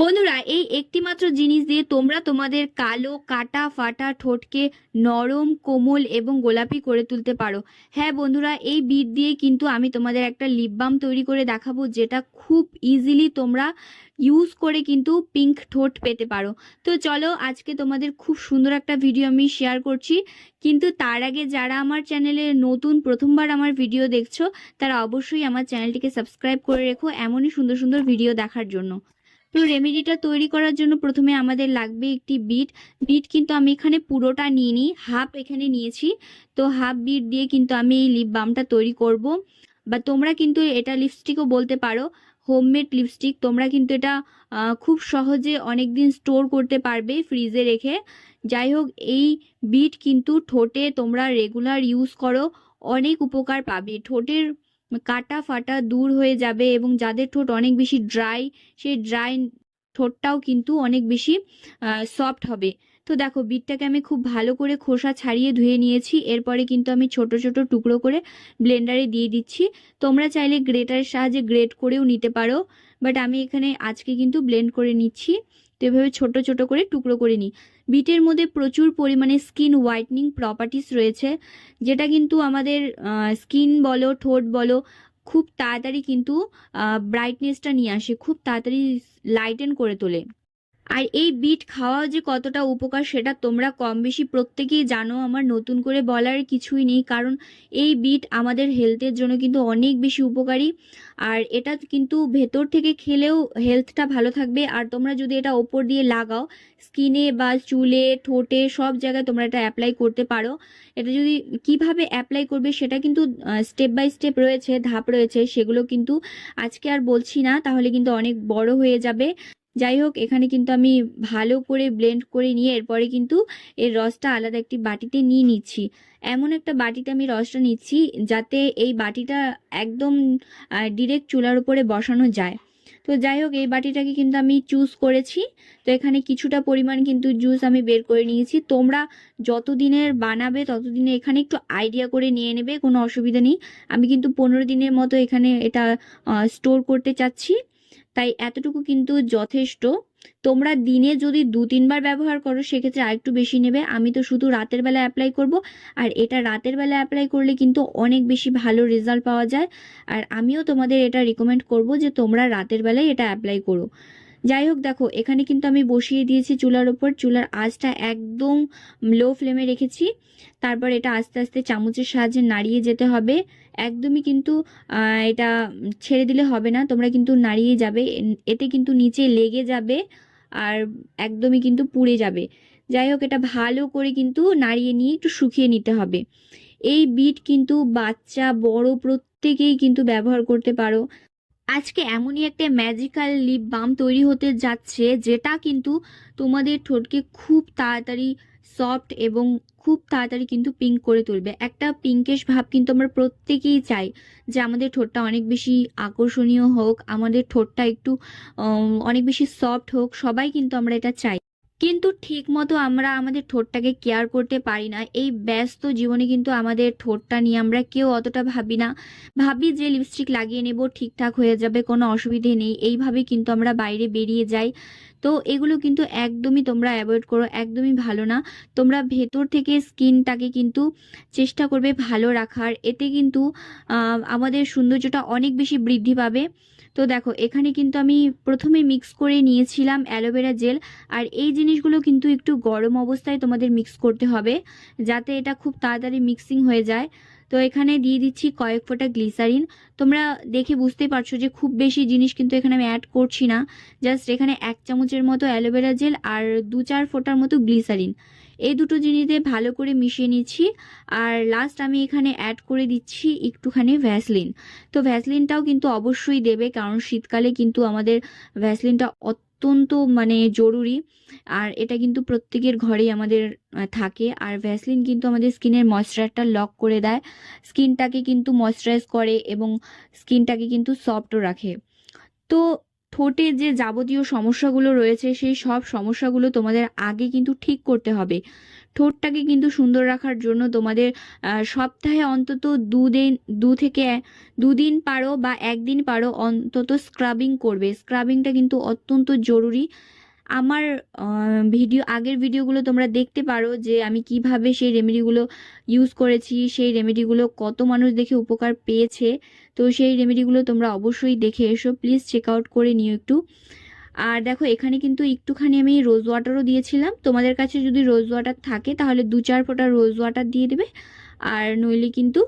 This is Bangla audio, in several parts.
বন্ধুরা, এই একটি মাত্র জিনিস দিয়ে তোমরা তোমাদের কালো কাটা ফাটা ঠোঁটকে নরম, কোমল এবং গোলাপি করে তুলতে পারো। হ্যাঁ বন্ধুরা, এই বিট দিয়ে কিন্তু আমি তোমাদের একটা লিপ বাম তৈরি করে দেখাবো, যেটা খুব ইজিলি তোমরা ইউজ করে কিন্তু পিঙ্ক ঠোঁট পেতে পারো। তো চলো, আজকে তোমাদের খুব সুন্দর একটা ভিডিও আমি শেয়ার করছি। কিন্তু তার আগে যারা আমার চ্যানেলে নতুন, প্রথমবার আমার ভিডিও দেখছ, তারা অবশ্যই আমার চ্যানেলটিকে সাবস্ক্রাইব করে রেখো এমনই সুন্দর সুন্দর ভিডিও দেখার জন্য। তো রেমেডিটা তৈরি করার জন্য প্রথমে আমাদের লাগবে একটি বিট বিট কিন্তু আমি এখানে পুরোটা নিয়ে নিই হাফ এখানে নিয়েছি। তো হাফ বিট দিয়ে কিন্তু আমি এই লিপ বামটা তৈরি করব। বা তোমরা কিন্তু এটা লিপস্টিকও বলতে পারো হোমমেড লিপস্টিক তোমরা কিন্তু এটা খুব সহজে অনেক দিন স্টোর করতে পারবে ফ্রিজে রেখে। যাই হোক, এই বিট কিন্তু ঠোঁটে তোমরা রেগুলার ইউজ করো, অনেক উপকার পাবে। ঠোঁটের কাটা ফাটা দূর হয়ে যাবে এবং যাদের ঠোঁট অনেক বেশি ড্রাই সেই ড্রাই ঠোঁটটাও কিন্তু অনেক বেশি সফট হবে। তো দেখো বিটটাকে আমি খুব ভালো করে খোসা ছাড়িয়ে ধুয়ে নিয়েছি। এরপরে কিন্তু আমি ছোট ছোট টুকরো করে ব্লেন্ডারে দিয়ে দিচ্ছি। তোমরা চাইলে গ্রেটারের সাহায্যে গ্রেট করেও নিতে পারো। বাট আমি এখানে আজকে কিন্তু ব্লেন্ড করে নিচ্ছি। তো এভাবে ছোট ছোট করে টুকরো করে নিই। বিটের মধ্যে প্রচুর পরিমাণে স্কিন হোয়াইটনিং প্রপার্টিস রয়েছে, যেটা কিন্তু আমাদের স্কিন বলো, ঠোঁট বলো, খুব তাড়াতাড়ি কিন্তু ব্রাইটনেসটা নিয়ে আসে, খুব তাড়াতাড়ি লাইটেন করে তোলে। আর এই বিট খাওয়া যে কতটা উপকার সেটা তোমরা কম বেশি প্রত্যেকেই জানো। আমার নতুন করে বলার কিছুই নেই, কারণ এই বিট আমাদের হেলথের জন্য কিন্তু অনেক বেশি উপকারী। আর এটা কিন্তু ভেতর থেকে খেলেও হেলথটা ভালো থাকবে। আর তোমরা যদি এটা ওপর দিয়ে লাগাও স্কিনে বা চুলে, ঠোঁটে, সব জায়গায় তোমরা এটা অ্যাপ্লাই করতে পারো। এটা যদি কীভাবে অ্যাপ্লাই করবে সেটা কিন্তু স্টেপ বাই স্টেপ রয়েছে, ধাপ রয়েছে, সেগুলো কিন্তু আজকে আর বলছি না, তাহলে কিন্তু অনেক বড় হয়ে যাবে। যাই হোক, এখানে কিন্তু আমি ভালো করে ব্লেন্ড করে নিয়ে এরপরে কিন্তু এর রসটা আলাদা একটি বাটিতে নিয়ে নিচ্ছি। এমন একটা বাটিতে আমি রসটা নিচ্ছি যাতে এই বাটিটা একদম ডিরেক্ট চুলার উপরে বসানো যায়। তো যাই হোক, এই বাটিটাকে কিন্তু আমি চুজ করেছি। তো এখানে কিছুটা পরিমাণ কিন্তু জুস আমি বের করে নিয়েছি। তোমরা যতদিনের বানাবে, ততদিনে এখানে একটু আইডিয়া করে নিয়ে নেবে, কোনো অসুবিধা নেই। আমি কিন্তু পনেরো দিনের মতো এখানে এটা স্টোর করতে চাচ্ছি। তাই এতটুকু কিন্তু যথেষ্ট। তোমরা দিনে যদি দু, তিনবার ব্যবহার করো, সেক্ষেত্রে আরেকটু বেশি নেবে। আমি তো শুধু রাতের বেলা অ্যাপ্লাই করব। আর এটা রাতের বেলা অ্যাপ্লাই করলে কিন্তু অনেক বেশি ভালো রেজাল্ট পাওয়া যায়। আর আমিও তোমাদের এটা রিকমেন্ড করব যে তোমরা রাতের বেলায় এটা অ্যাপ্লাই করো। যাই হোক, দেখো, এখানে কিন্তু আমি বসিয়ে দিয়েছি চুলার ওপর চুলার আঁচটা একদম লো ফ্লেমে রেখেছি। তারপর এটা আস্তে আস্তে চামচের সাহায্যে নাড়িয়ে যেতে হবে। একদমই কিন্তু এটা ছেড়ে দিলে হবে না, তোমরা কিন্তু নাড়িয়ে যাবে। এতে কিন্তু নিচে লেগে যাবে আর একদমই কিন্তু পুড়ে যাবে। যাই হোক, এটা ভালো করে কিন্তু নাড়িয়ে নিয়ে একটু শুকিয়ে নিতে হবে। এই বিট কিন্তু বাচ্চা, বড় প্রত্যেকেই কিন্তু ব্যবহার করতে পারো। আজকে এমনই একটা ম্যাজিক্যাল লিপ বাম তৈরি হতে যাচ্ছে, যেটা কিন্তু তোমাদের ঠোঁটকে খুব তাড়াতাড়ি সফট এবং খুব তাড়াতাড়ি কিন্তু পিঙ্ক করে তুলবে। একটা পিঙ্কেশ ভাব কিন্তু আমরা প্রত্যেকেই চাই যে আমাদের ঠোঁটটা অনেক বেশি আকর্ষণীয় হোক, আমাদের ঠোঁটটা একটু অনেক বেশি সফট হোক, সবাই কিন্তু আমরা এটা চাই। কিন্তু ঠিক মতো আমরা আমাদের ঠোঁটটাকে কেয়ার করতে পারি না। এই ব্যস্ত জীবনে কিন্তু আমাদের ঠোঁটটা নিয়ে আমরা কেউ অতটা ভাবি না। ভাবি যে লিপস্টিক লাগিয়ে নেব, ঠিকঠাক হয়ে যাবে, কোনো অসুবিধে নেই। এইভাবে কিন্তু আমরা বাইরে বেরিয়ে যাই। তো এগুলো কিন্তু একদমই তোমরা অ্যাভয়েড করো, একদমই ভালো না। তোমরা ভেতর থেকে স্কিনটাকে কিন্তু চেষ্টা করবে ভালো রাখার। এতে কিন্তু আমাদের সৌন্দর্যটা অনেক বেশি বৃদ্ধি পাবে। তো দেখো, এখানে কিন্তু আমি প্রথমে মিক্স করে নিয়েছিলাম অ্যালোভেরা জেল, আর এই জিনিসগুলো কিন্তু একটু গরম অবস্থায় তোমাদের মিক্স করতে হবে, যাতে এটা খুব তাড়াতাড়ি মিক্সিং হয়ে যায়। তো এখানে দিয়ে দিচ্ছি কয়েক ফোঁটা গ্লিসারিন তোমরা দেখে বুঝতে পারছ যে খুব বেশি জিনিস কিন্তু এখানে আমি অ্যাড করছি না জাস্ট এখানে এক চামচের মতো অ্যালোভেরা জেল আর দু চার ফোঁটার মতো গ্লিসারিন এই দুটো জিনিস দিয়ে ভালো করে মিশিয়ে নিচ্ছি। আর লাস্ট আমি এখানে অ্যাড করে দিচ্ছি একটুখানি ভ্যাসলিন তো ভ্যাসলিনটাও কিন্তু অবশ্যই দেবে, কারণ শীতকালে কিন্তু আমাদের ভ্যাসলিনটা অত্যন্ত মানে জরুরি। আর এটা কিন্তু প্রত্যেকের ঘরেই আমাদের থাকে। আর ভ্যাসলিন কিন্তু আমাদের স্কিনের ময়শ্চারটা লক করে দেয়। স্কিনটাকে কিন্তু ময়শ্চারাইজ করে এবং স্কিনটাকে কিন্তু সফটও রাখে। তো ঠোঁটে যে যাবতীয় সমস্যাগুলো রয়েছে, সেই সব সমস্যাগুলো তোমাদের আগে কিন্তু ঠিক করতে হবে। ঠোঁটটাকে কিন্তু সুন্দর রাখার জন্য তোমাদের সপ্তাহে অন্তত দুদিন, দু থেকে, দুদিন পারো বা একদিন পারো অন্তত স্ক্রাবিং করবে। স্ক্রাবিংটা কিন্তু অত্যন্ত জরুরি। আমার ভিডিও, আগের ভিডিওগুলো তোমরা দেখতে পারো যে আমি কীভাবে সেই রেমেডিগুলো ইউজ করেছি, সেই রেমেডিগুলো কত মানুষ দেখে উপকার পেয়েছে। তো সেই রেমেডিগুলো তোমরা অবশ্যই দেখে এসো প্লিজ চেক আউট করে নিও একটু। আর দেখো, এখানে কিন্তু একটুখানি আমি রোজ ওয়াটারও দিয়েছিলাম। তোমাদের কাছে যদি রোজ ওয়াটার থাকে, তাহলে দু চার ফোঁটা রোজ ওয়াটার দিয়ে দেবে। আর নইলে কিন্তু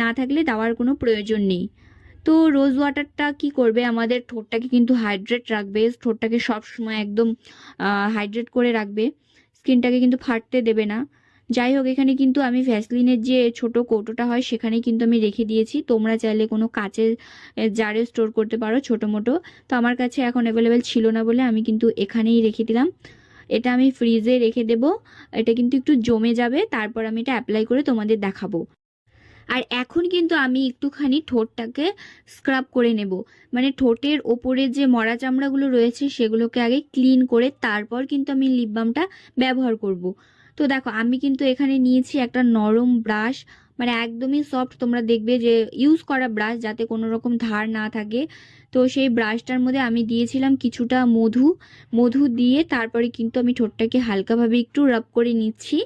না থাকলে দেওয়ার কোনো প্রয়োজন নেই। তো রোজ ওয়াটারটা কি করবে? আমাদের ঠোঁটটাকে কিন্তু হাইড্রেট রাখবে। ঠোঁটটাকে সব সময় একদম হাইড্রেট করে রাখবে। স্কিনটাকে কিন্তু ফাটতে দেবে না। যাই হোক, এখানে কিন্তু আমি ভ্যাসলিনের যে ছোট কৌটোটা হয়, সেখানে কিন্তু আমি রেখে দিয়েছি। তোমরা চাইলে কোনো কাচের জারে স্টোর করতে পারো, ছোটো মোটো। তো আমার কাছে এখন অ্যাভেলেবেল ছিল না বলে আমি কিন্তু এখানেই রেখে দিলাম। এটা আমি ফ্রিজে রেখে দেব। এটা কিন্তু একটু জমে যাবে। তারপর আমি এটা অ্যাপ্লাই করে তোমাদের দেখাবো। আর এখন কিন্তু আমি একটুখানি ঠোঁটটাকে স্ক্রাব করে নেব। মানে ঠোঁটের ওপরে যে মরা চামড়াগুলো রয়েছে সেগুলোকে আগে ক্লিন করে তারপর কিন্তু আমি লিপ বামটা ব্যবহার করব। তো দেখো, আমি কিন্তু এখানে নিয়েছি একটা নরম ব্রাশ মানে একদমই সফট তোমরা দেখবে যে ইউজ করা ব্রাশ যাতে কোনো রকম ধার না থাকে। তো সেই ব্রাশটার মধ্যে আমি দিয়েছিলাম কিছুটা মধু মধু দিয়ে তারপরে কিন্তু আমি ঠোঁটটাকে হালকাভাবে একটু রাব করে নিচ্ছি।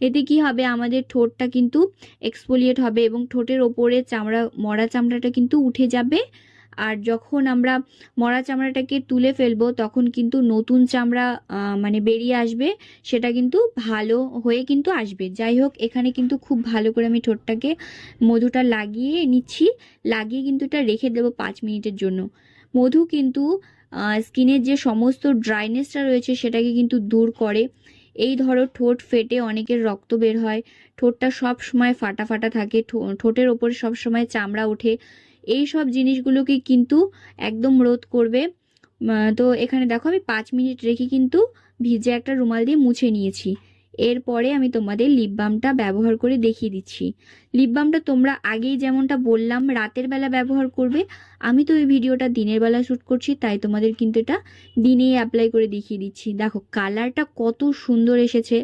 এতে কি হবে? আমাদের ঠোঁটটা কিন্তু এক্সপোলিয়েট হবে এবং ঠোঁটের ওপরে চামড়া, মরা চামড়াটা কিন্তু উঠে যাবে। আর যখন আমরা মরা চামড়াটাকে তুলে ফেলব, তখন কিন্তু নতুন চামড়া মানে বেরিয়ে আসবে। সেটা কিন্তু ভালো হয়ে কিন্তু আসবে। যাই হোক, এখানে কিন্তু খুব ভালো করে আমি ঠোঁটটাকে মধুটা লাগিয়ে নিচ্ছি। লাগিয়ে কিন্তু এটা রেখে দেবো পাঁচ মিনিটের জন্য। মধু কিন্তু স্কিনের যে সমস্ত ড্রাইনেসটা রয়েছে, সেটাকে কিন্তু দূর করে। এই ধরো ঠোঁট ফেটে অনেকের রক্ত বের হয়, ঠোঁটটা সব সময় ফাটা ফাটা থাকে ঠোঁটের ওপরে সব সময় চামড়া ওঠে। এই সব জিনিসগুলোকে কিন্তু একদম রোধ করবে। তো এখানে দেখো আমি পাঁচ মিনিট রেখে কিন্তু ভিজে একটা রুমাল দিয়ে মুছে নিয়েছি। এরপরে আমি তোমাদের লিপ বামটা ব্যবহার করে দেখিয়ে দিচ্ছি। লিপ বামটা তোমরা আগেই যেমনটা বললাম রাতের বেলা ব্যবহার করবে, আমি তো এই ভিডিওটা দিনের বেলা শ্যুট করছি, তাই তোমাদের কিন্তু এটা দিনেই অ্যাপ্লাই করে দেখিয়ে দিচ্ছি। দেখো কালারটা কত সুন্দর এসেছে।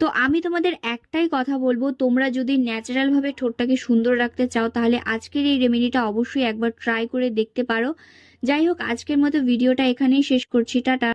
তো আমি তোমাদের একটাই কথা বলব, তোমরা যদি ন্যাচারালভাবে ঠোঁটটাকে সুন্দর রাখতে চাও, তাহলে আজকের এই রেমেডিটা অবশ্যই একবার ট্রাই করে দেখতে পারো। যাই হোক, আজকের মতো ভিডিওটা এখানেই শেষ করছি, টাটা।